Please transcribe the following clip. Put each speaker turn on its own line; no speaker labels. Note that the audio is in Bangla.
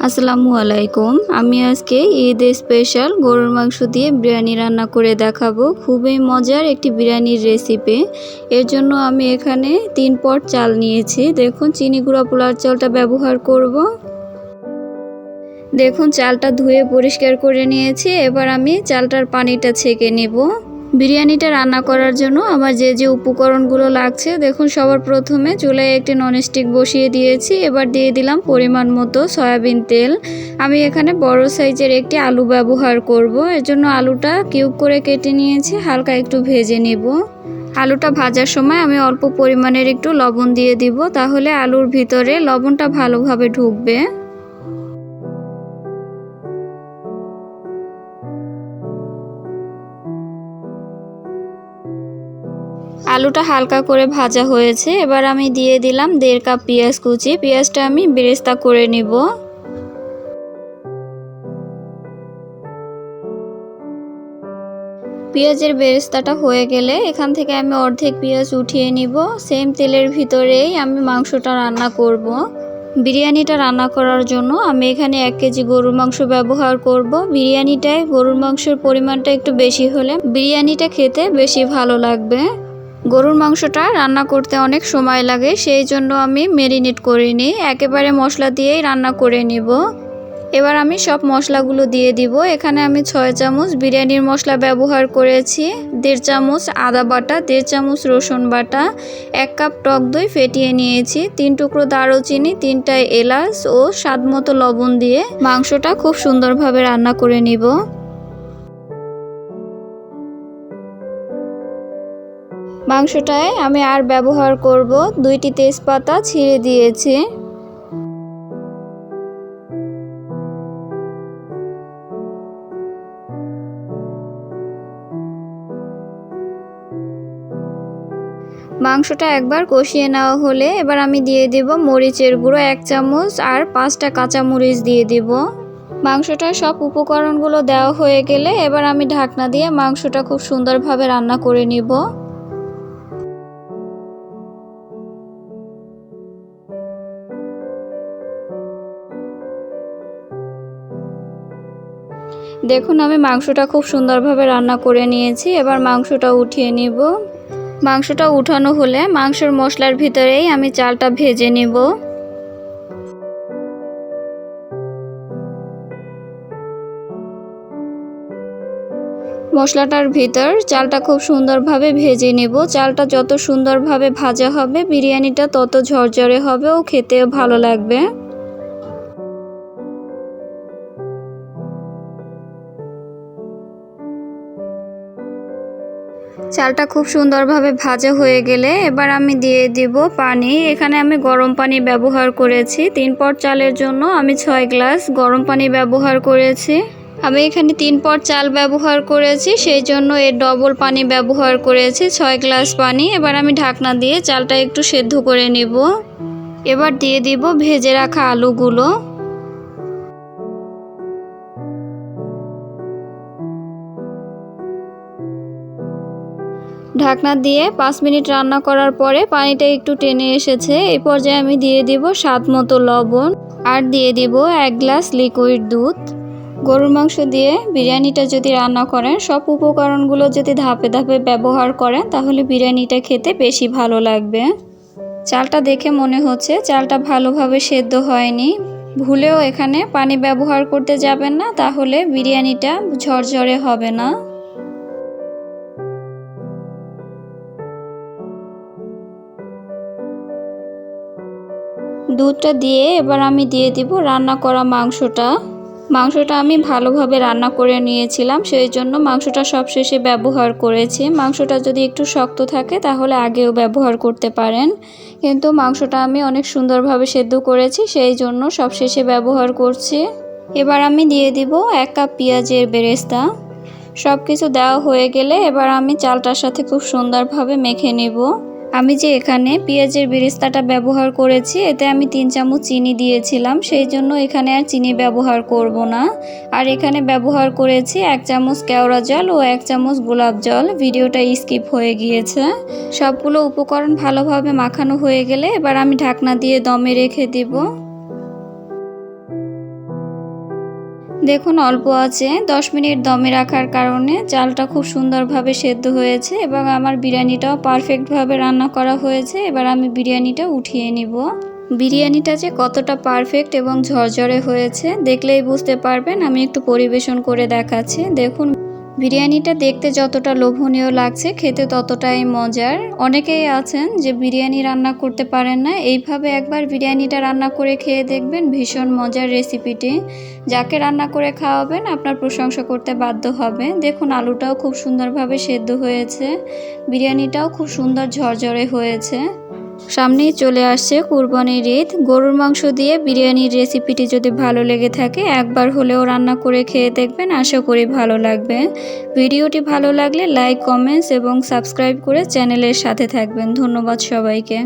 আসসালামু আলাইকুম। আমি আজকে ঈদ স্পেশাল গরুর মাংস দিয়ে বিরিয়ানি রান্না করে দেখাবো। খুবই মজার একটি বিরিয়ানির রেসিপি। এর জন্য আমি এখানে তিন পট চাল নিয়েছি। দেখুন, চিনি গুঁড়া পোলার চালটা ব্যবহার করব। দেখুন, চালটা ধুয়ে পরিষ্কার করে নিয়েছি। এবার আমি চালটার পানিটা ছেঁকে নেব। বিরিয়ানিটা রান্না করার জন্য আমার যে যে উপকরণগুলো লাগছে, দেখুন সবার প্রথমে চুলায় একটি ননস্টিক বসিয়ে দিয়েছি। এবার দিয়ে দিলাম পরিমাণ মতো সয়াবিন তেল। আমি এখানে বড় সাইজের একটি আলু ব্যবহার করব। এর জন্য আলুটা কিউব করে কেটে নিয়েছি, হালকা একটু ভেজে নেব। আলুটা ভাজার সময় আমি অল্প পরিমাণের একটু লবণ দিয়ে দিব, তাহলে আলুর ভিতরে লবণটা ভালোভাবে ঢুকবে। আলুটা হালকা করে ভাজা হয়েছে। এবার আমি দিয়ে দিলাম দেড় কাপ পেঁয়াজ কুচি। পেঁয়াজটা আমি বেরেস্তা করে নিব। পেঁয়াজের বেরেস্তাটা হয়ে গেলে এখান থেকে আমি অর্ধেক পেঁয়াজ উঠিয়ে নিব। সেম তেলের ভিতরেই আমি মাংসটা রান্না করব। বিরিয়ানিটা রান্না করার জন্য আমি এখানে এক কেজি গরুর মাংস ব্যবহার করব। বিরিয়ানিটায় গরুর মাংসের পরিমাণটা একটু বেশি হলে বিরিয়ানিটা খেতে বেশি ভালো লাগবে। গরুর মাংসটা রান্না করতে অনেক সময় লাগে, সেই জন্য আমি মেরিনেট করিনি একেবারে মশলা দিয়েই রান্না করে নিব। এবার আমি সব মশলাগুলো দিয়ে দিব। এখানে আমি ছয় চামচ বিরিয়ানির মশলা ব্যবহার করেছি, দেড় চামচ আদা বাটা, দেড় চামচ রসুন বাটা, এক কাপ টক দই ফেটিয়ে নিয়েছি, তিন টুকরো দারুচিনি, তিনটা এলাচ ও স্বাদ মতো লবণ দিয়ে মাংসটা খুব সুন্দরভাবে রান্না করে নিব। মাংসটায় আমি আর ব্যবহার করব দুইটি তেজপাতা ছিঁড়ে দিয়েছি। মাংসটা একবার কষিয়ে নেওয়া হলে এবার আমি দিয়ে দেব মরিচের গুঁড়ো এক চামচ আর পাঁচটা কাঁচা মরিচ দিয়ে দিব। মাংসটা সব উপকরণগুলো দেওয়া হয়ে গেলে এবার আমি ঢাকনা দিয়ে মাংসটা খুব সুন্দরভাবে রান্না করে নিব। দেখুন, আমি মাংসটা খুব সুন্দরভাবে রান্না করে নিয়েছি। এবার মাংসটা উঠিয়ে নিব। মাংসটা উঠানো হলে মাংসের মশলার ভিতরেই আমি চালটা ভেজে নিব। মশলাটার ভিতর চালটা খুব সুন্দরভাবে ভেজে নেব। চালটা যত সুন্দরভাবে ভাজা হবে, বিরিয়ানিটা তত ঝরঝরে হবে ও খেতেও ভালো লাগবে। চালটা খুব সুন্দরভাবে ভাজা হয়ে গেলে এবার আমি দিয়ে দিব পানি। এখানে আমি গরম পানি ব্যবহার করেছি। তিন পট চালের জন্য আমি ছয় গ্লাস গরম পানি ব্যবহার করেছি। আমি এখানে তিন পট চাল ব্যবহার করেছি, সেই জন্য এর ডবল পানি ব্যবহার করেছি, ছয় গ্লাস পানি। এবার আমি ঢাকনা দিয়ে চালটা একটু সেদ্ধ করে নেব। এবার দিয়ে দিব ভেজে রাখা আলুগুলো। ঢাকনা দিয়ে পাঁচ মিনিট রান্না করার পরে পানিটা একটু টেনে এসেছে। এই পর্যায়ে আমি দিয়ে দিব স্বাদ মতো লবণ আর দিয়ে দিব এক গ্লাস লিকুইড দুধ। গরুর মাংস দিয়ে বিরিয়ানিটা যদি রান্না করেন, সব উপকরণগুলো যদি ধাপে ধাপে ব্যবহার করেন, তাহলে বিরিয়ানিটা খেতে বেশি ভালো লাগবে। চালটা দেখে মনে হচ্ছে চালটা ভালোভাবে সেদ্ধ হয়নি। ভুলেও এখানে পানি ব্যবহার করতে যাবেন না, তাহলে বিরিয়ানিটা ঝরঝরে হবে না। দুধটা দিয়ে এবার আমি দিয়ে দিব রান্না করা মাংসটা। মাংসটা আমি ভালোভাবে রান্না করে নিয়েছিলাম, সেই জন্য মাংসটা সবশেষে ব্যবহার করেছি। মাংসটা যদি একটু শক্ত থাকে তাহলে আগেও ব্যবহার করতে পারেন। কিন্তু মাংসটা আমি অনেক সুন্দরভাবে সেদ্ধ করেছি, সেই জন্য সবশেষে ব্যবহার করছি। এবার আমি দিয়ে দিব এক কাপ পেঁয়াজের বেরেস্তা। সব কিছু দেওয়া হয়ে গেলে এবার আমি চালটার সাথে খুব সুন্দরভাবে মেখে নেব। আমি যে এখানে পেঁয়াজের বিরিস্তাটা ব্যবহার করেছি, এতে আমি তিন চামচ চিনি দিয়েছিলাম, সেই জন্য এখানে আর চিনি ব্যবহার করব না। আর এখানে ব্যবহার করেছি এক চামচ কেওড়া জল ও এক চামচ গোলাপ জল। ভিডিওটা স্কিপ হয়ে গিয়েছে। সবগুলো উপকরণ ভালোভাবে মাখানো হয়ে গেলে এবার আমি ঢাকনা দিয়ে দমে রেখে দিব। দেখুন, অল্প আছে। দশ মিনিট দমে রাখার কারণে চালটা খুব সুন্দরভাবে সেদ্ধ হয়েছে এবং আমার বিরিয়ানিটাও পারফেক্টভাবে রান্না করা হয়েছে। এবার আমি বিরিয়ানিটা উঠিয়ে নিব। বিরিয়ানিটা যে কতটা পারফেক্ট এবং ঝরঝরে হয়েছে, দেখলেই বুঝতে পারবেন। আমি একটু পরিবেশন করে দেখাচ্ছি। দেখুন বিরিয়ানিটা দেখতে যতটা লোভনীয় লাগছে, খেতে ততটাই মজার। অনেকেই আছেন যে বিরিয়ানি রান্না করতে পারেন না, এইভাবে একবার বিরিয়ানিটা রান্না করে খেয়ে দেখবেন ভীষণ মজার রেসিপিটি। যাকে রান্না করে খাওয়াবেন, আপনার প্রশংসা করতে বাধ্য হবে দেখুন, আলুটাও খুব সুন্দরভাবে সেদ্ধ হয়েছে, বিরিয়ানিটাও খুব সুন্দর ঝরঝরে হয়েছে। সামনেই চলে আসছে কুরবানির ঈদ। গরুর মাংস দিয়ে বিরিয়ানির রেসিপিটি যদি ভালো লেগে থাকে, একবার হলেও রান্না করে খেয়ে দেখবেন, আশা করি ভালো লাগবে। ভিডিওটি ভালো লাগলে লাইক, কমেন্টস এবং সাবস্ক্রাইব করে চ্যানেলের সাথে থাকবেন। ধন্যবাদ সবাইকে।